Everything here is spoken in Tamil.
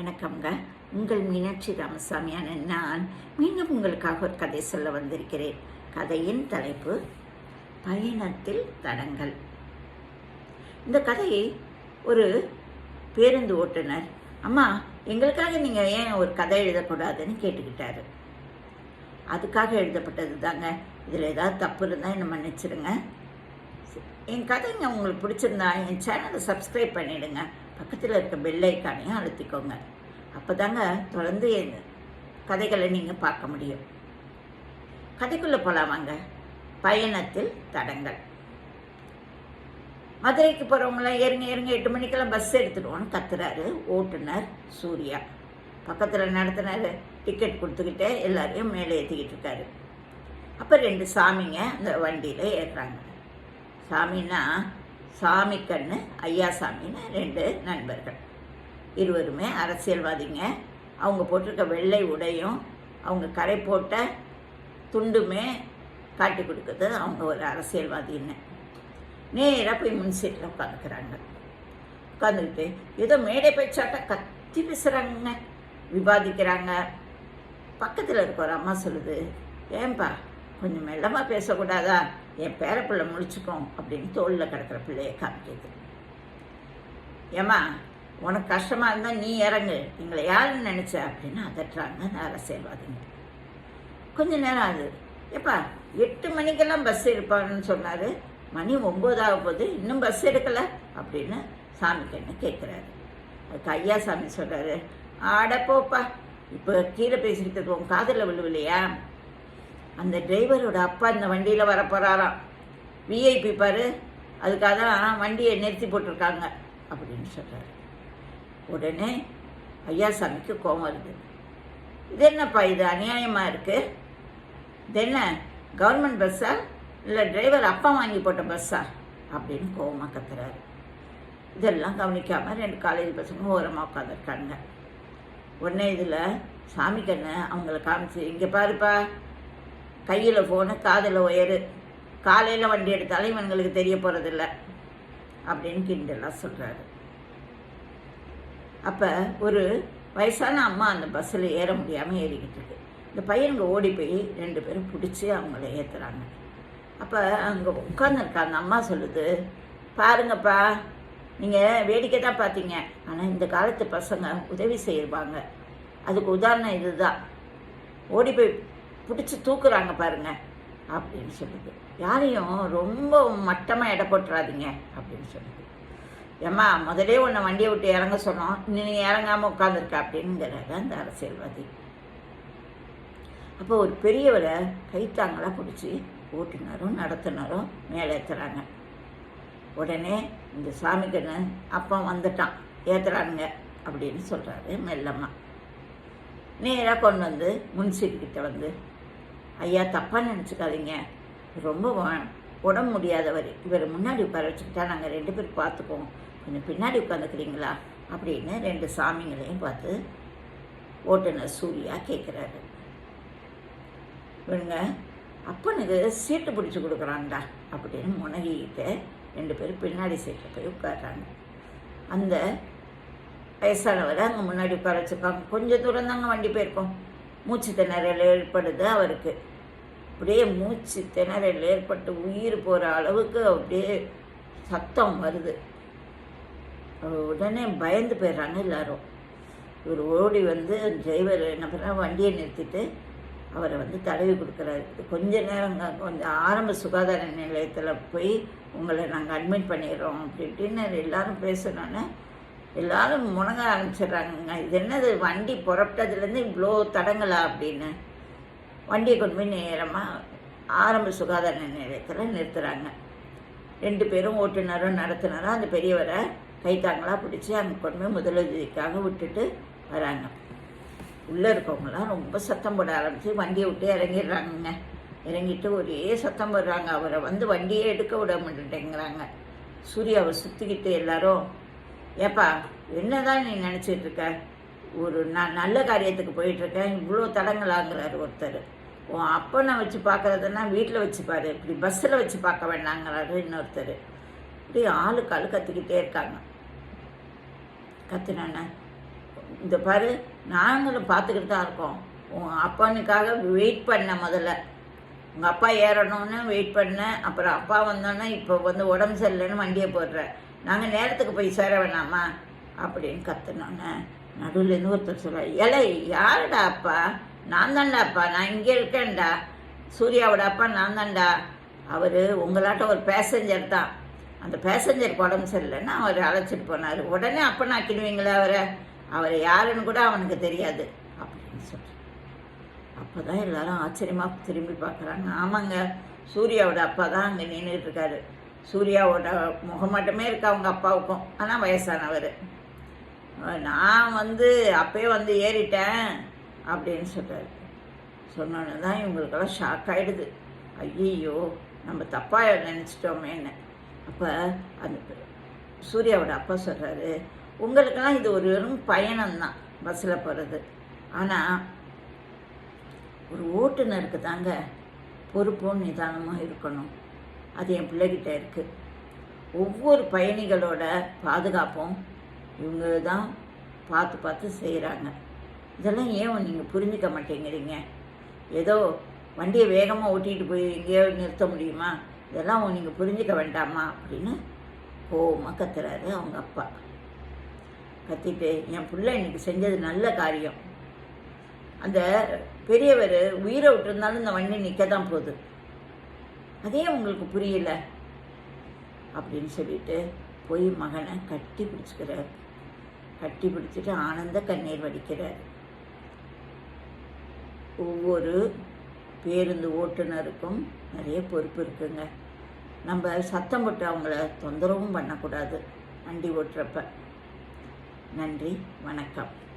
வணக்கம்ங்க. உங்கள் மீனாட்சி ராமசாமியான நான் மீண்டும் உங்களுக்காக ஒரு கதை சொல்ல வந்திருக்கிறேன். கதையின் தலைப்பு பயணத்தில் தடங்கள். இந்த கதையை ஒரு பேருந்து ஓட்டுநர் அம்மா எங்களுக்காக நீங்கள் ஏன் ஒரு கதை எழுதக்கூடாதுன்னு கேட்டுக்கிட்டாரு. அதுக்காக எழுதப்பட்டது தாங்க இதில் ஏதாவது தப்பு இருந்தால் என்னை மன்னிச்சிடுங்க. என் கதைங்க உங்களுக்கு பிடிச்சிருந்தா என் சேனலை சப்ஸ்கிரைப் பண்ணிவிடுங்க பக்கத்தில் இருக்க பெல்லைக்கானையும் அழுத்திக்கோங்க. அப்போ தாங்க தொடர்ந்து என் கதைகளை நீங்கள் பார்க்க முடியும். கதைக்குள்ளே போகலாமாங்க பயணத்தில் தடங்கள். மதுரைக்கு போகிறவங்களாம் இறங்கி இறங்கி எட்டு மணிக்கெல்லாம் பஸ் எடுத்துடுவோன்னு கத்துறாரு ஓட்டுநர் சூர்யா. பக்கத்தில் நடத்துனார் டிக்கெட் கொடுத்துக்கிட்டே எல்லாரையும் மேலே ஏற்றிக்கிட்டு இருக்காரு. அப்போ ரெண்டு சாமிங்க அந்த வண்டியில் ஏறுறாங்க. சாமின்னா சாமி கண்ணு ஐயா சாமின்னு ரெண்டு நண்பர்கள். இருவருமே அரசியல்வாதிங்க. அவங்க போட்டிருக்க வெள்ளை உடையும் அவங்க கரை போட்ட துண்டுமே காட்டி கொடுக்குது அவங்க ஒரு அரசியல்வாதின்னு நேராக போய் முன் சீட்டில் உட்காந்துக்கிறாங்க. உட்காந்துக்கிட்டு ஏதோ மேடை பேச்சாட்ட கத்தி பேசுகிறாங்க விவாதிக்கிறாங்க. பக்கத்தில் இருக்க ஒரு அம்மா சொல்லுது ஏன்பா கொஞ்சம் மெல்லமாக பேசக்கூடாதா? என் பேரப்பிள்ளை முழிச்சுக்கும் அப்படின்னு தோளில் கிடக்கிற பிள்ளையை காமிக்கிது ஏம்மா உனக்கு கஷ்டமாக இருந்தால் நீ இறங்கு. எங்களை யாருன்னு நினச்ச அப்படின்னு அதட்டுறாங்க. அந்த அரசியல்வாதிங்க கொஞ்ச நேரம் ஆகுது. ஏப்பா எட்டு மணிக்கெல்லாம் பஸ் இருப்பான்னு சொன்னார். மணி ஒம்போதாக போகுது. இன்னும் பஸ் எடுக்கலை அப்படின்னு சாமி கண்ணு கேட்குறாரு அதுக்கு ஐயா சாமி சொல்கிறாரு ஆட போப்பா. இப்போ கீழே பேசிக்கிட்டு இருக்கோம் காதில் விழுவில்லையா அந்த டிரைவரோட அப்பா இந்த வண்டியில் வர போகிறாராம் விஐபி பாரு அதுக்காக தான் வண்டியை நிறுத்தி போட்டிருக்காங்க அப்படின்னு சொல்கிறாரு உடனே ஐயாசாமிக்கு கோபம் வருது. இது என்னப்பா இது அநியாயமாக இருக்குது இது என்ன கவர்மெண்ட் பஸ்ஸா இல்லை டிரைவர் அப்பா வாங்கி போட்ட பஸ்ஸா அப்படின்னு கோவமாக கத்துறாரு. இதெல்லாம் கவனிக்காமல் ரெண்டு காலேஜ் பசங்க ஓரமாக உட்காந்துருக்காங்க உடனே இதில் சாமி கண்ணு அவங்கள காமிச்சு இங்கே பாருப்பா கையில் ஃபோனு காதில் ஒயரு காலையில் வண்டி எடுத்தாலும் இவங்களுக்கு தெரிய போகிறதில்ல அப்படின்னு கிண்டலாக சொல்கிறாரு அப்போ ஒரு வயசான அம்மா அந்த பஸ்ஸில் ஏற முடியாமல் ஏறிக்கிட்டு இருக்கு. இந்த பையனுங்க ஓடி போய் ரெண்டு பேரும் பிடிச்சி அவங்கள ஏற்றுறாங்க அப்போ அங்கே உட்காந்துருக்க அந்த அம்மா சொல்லுது பாருங்கப்பா நீங்கள் வேடிக்கை தான் பார்த்தீங்க ஆனால் இந்த காலத்து பசங்க உதவி செய்வாங்க. அதுக்கு உதாரணம் இதுதான். ஓடி போய் பிடிச்சி தூக்குறாங்க பாருங்க. அப்படின்னு சொல்லுது. யாரையும் ரொம்ப மட்டமாக எடை போட்டுறாதீங்க அப்படின்னு சொல்லுது. ஏம்மா முதலே உன்னை வண்டியை விட்டு இறங்க சொன்னோம். நீ இறங்காமல் உட்காந்துருக்க அப்படிங்கிறாரு அந்த அரசியல்வாதி. அப்போ ஒரு பெரியவரை கைத்தாங்களாக பிடிச்சி ஓட்டுனரும் நடத்துனரும் மேலே ஏற்றுறாங்க உடனே இந்த சாமிக்கண்ணு அப்பா வந்துட்டான். ஏற்றுறானுங்க அப்படின்னு சொல்கிறாரு மெல்லம்மா. நேராக கொண்டு வந்து முன்சீட்டுக்கிட்ட வந்து ஐயா தப்பாக நினச்சிக்காதீங்க. ரொம்ப உடம்பு முடியாதவர். இவர் முன்னாடி உட்கார வச்சுக்கிட்டா நாங்கள் ரெண்டு பேரும் பார்த்துப்போம். கொஞ்சம் பின்னாடி உட்காந்துக்கிறீங்களா? அப்படின்னு ரெண்டு சாமிங்களையும் பார்த்து ஓட்டுநர் சூர்யா கேட்குறாரு. இவனுங்க அப்பனுக்கு சீட்டு பிடிச்சி கொடுக்குறான்டா அப்படின்னு முனகிக்கிட்டு ரெண்டு பேரும் பின்னாடி சீட்டில் போய் உட்காடுறாங்க அந்த வயசானவரை அங்கே முன்னாடி உட்கார கொஞ்சம் தூரம் தாங்க வண்டி போயிருக்கோம். மூச்சு திணறல் ஏற்படுது அவருக்கு. அப்படியே மூச்சு திணறல் ஏற்பட்டு உயிர் போகிற அளவுக்கு அப்படியே சத்தம் வருது. உடனே பயந்து போயிடுறாங்க எல்லாரும். இவர் ஓடி வந்து டிரைவர் என்ன பண்ணுறா வண்டியை நிறுத்திட்டு அவரை வந்து தடவி கொடுக்குறாரு. கொஞ்ச நேரம் கொஞ்சம் ஆரம்ப சுகாதார நிலையத்தில் போய் உங்களை நாங்கள் அட்மிட் பண்ணிடுறோம் அப்படி இப்படின்னு எல்லாரும் பேசுனோன்னே எல்லாரும் முணங்க ஆரம்பிச்சிடுறாங்கங்க. இது என்னது? வண்டி புறப்பட்டதுலேருந்து இவ்வளோ தடங்களா அப்படின்னு. வண்டியை கொண்டு போய் நேரமாக ஆரம்ப சுகாதார நிலையத்தில் நிறுத்துகிறாங்க ரெண்டு பேரும் ஓட்டுநரும் நடத்துனரும் அந்த பெரியவரை கைத்தாங்களா பிடிச்சி அங்கே கொண்டு போய் முதலுதவிக்காக விட்டுட்டு வராங்க. உள்ளே இருக்கவங்களாம் ரொம்ப சத்தம் போட ஆரம்பித்து வண்டியை விட்டு இறங்கிடுறாங்கங்க. இறங்கிட்டு ஒரே சத்தம் போடுறாங்க. அவரை வந்து வண்டியே எடுக்க விட மாட்டேங்கிறாங்க. சூர்யாவை சுற்றிக்கிட்டு எல்லாரும் ஏப்பா என்னதான் நீ நினச்சிட்டு இருக்க? ஒரு ந நல்ல காரியத்துக்கு போயிட்டுருக்கேன். இவ்வளோ தடங்களாங்கிறார் ஒருத்தர். உன் அப்பனை வச்சு பார்க்குறதுன்னா வீட்டில் வச்சு பாரு. இப்படி பஸ்ஸில் வச்சு பார்க்க வேண்டாங்கிறாரு இன்னொருத்தர். இப்படி ஆளுக்கு ஆளு கற்றுக்கிட்டே இருக்காங்க. கத்துனேண்ண இந்த பாரு நாங்களும் பார்த்துக்கிட்டு தான் இருக்கோம். உன் அப்பனுக்காக வெயிட் பண்ண முதல்ல. உங்கள் அப்பா ஏறணும்னு வெயிட் பண்ணேன். அப்புறம் அப்பா வந்தோன்னே இப்போ வந்து உடம்பு சரியில்லைன்னு வண்டியை போடுறேன் நாங்கள் நேரத்துக்கு போய் சேர வேணாமா? அப்படின்னு கத்துனோன்னே நடுவுலேருந்து ஒருத்தர் சொல்ல ஏலே யாருடா அப்பா? நான் தான்டா அப்பா நான் இங்கே இருக்கேன்டா. சூர்யாவோட அப்பா நான் தான்டா. அவர் உங்களாட்ட ஒரு பேசஞ்சர் தான். அந்த பேசஞ்சருக்கு உடம்பு சரியில்லைன்னு அவர் அழைச்சிட்டு போனார். உடனே அப்பன் ஆக்கிடுவீங்களா அவரை? அவர் யாருன்னு கூட அவனுக்கு தெரியாது. அப்படின்னு சொல்கிறேன் அப்போ தான் எல்லாரும் ஆச்சரியமாக திரும்பி பார்க்குறாங்க. ஆமாங்க சூர்யாவோட அப்பா தான் அங்கே நின்றுட்டு இருக்காரு. சூர்யாவோட முகம் மட்டுமே இருக்கு அவங்க அப்பாவுக்கும். ஆனால் வயசானவர். நான் வந்து அப்பயே வந்து ஏறிட்டேன் அப்படின்னு சொல்கிறாரு சொன்னோன்னு தான் இவங்களுக்கெல்லாம் ஷாக் ஆகிடுது ஐயோ நம்ம தப்பாக நினச்சிட்டோமேன்னு. அப்போ அந்த சூர்யாவோட அப்பா சொல்கிறாரு உங்களுக்கெல்லாம் இது ஒரு வெறும் பயணம்தான் பஸ்ஸில் போகிறது ஆனால் ஒரு ஓட்டுநருக்கு தாங்க பொறுப்பும் நிதானமாக இருக்கணும். அது என் பிள்ளைகிட்ட இருக்குது ஒவ்வொரு பயணிகளோட பாதுகாப்பும் இவங்க தான் பார்த்து பார்த்து செய்கிறாங்க இதெல்லாம் ஏன் நீங்கள் புரிஞ்சுக்க மாட்டேங்கிறீங்க? ஏதோ வண்டியை வேகமாக ஓட்டிகிட்டு போய் எங்கேயோ நிறுத்த முடியுமா? இதெல்லாம் நீங்கள் புரிஞ்சுக்க வேண்டாமா? அப்படின்னு கோவமாக கத்துறாரு அவங்க அப்பா. கத்திட்டு என் பிள்ளை இன்னைக்கு செஞ்சது நல்ல காரியம். அந்த பெரியவர் உயிரை விட்டுருந்தாலும் இந்த வண்டி நிற்க தான் போகுது. அதே உங்களுக்கு புரியல. அப்படின்னு சொல்லிட்டு போய் மகனை கட்டி பிடிச்சிக்கிறார். கட்டி பிடிச்சிட்டு ஆனந்த கண்ணீர் வடிக்கிறார். ஒவ்வொரு பேருந்து ஓட்டுநருக்கும் நிறைய பொறுப்பு இருக்குங்க. நம்ம சத்தம் போட்டு அவங்கள தொந்தரவும் பண்ணக்கூடாது. வண்டி ஓட்டுறப்ப. நன்றி வணக்கம்.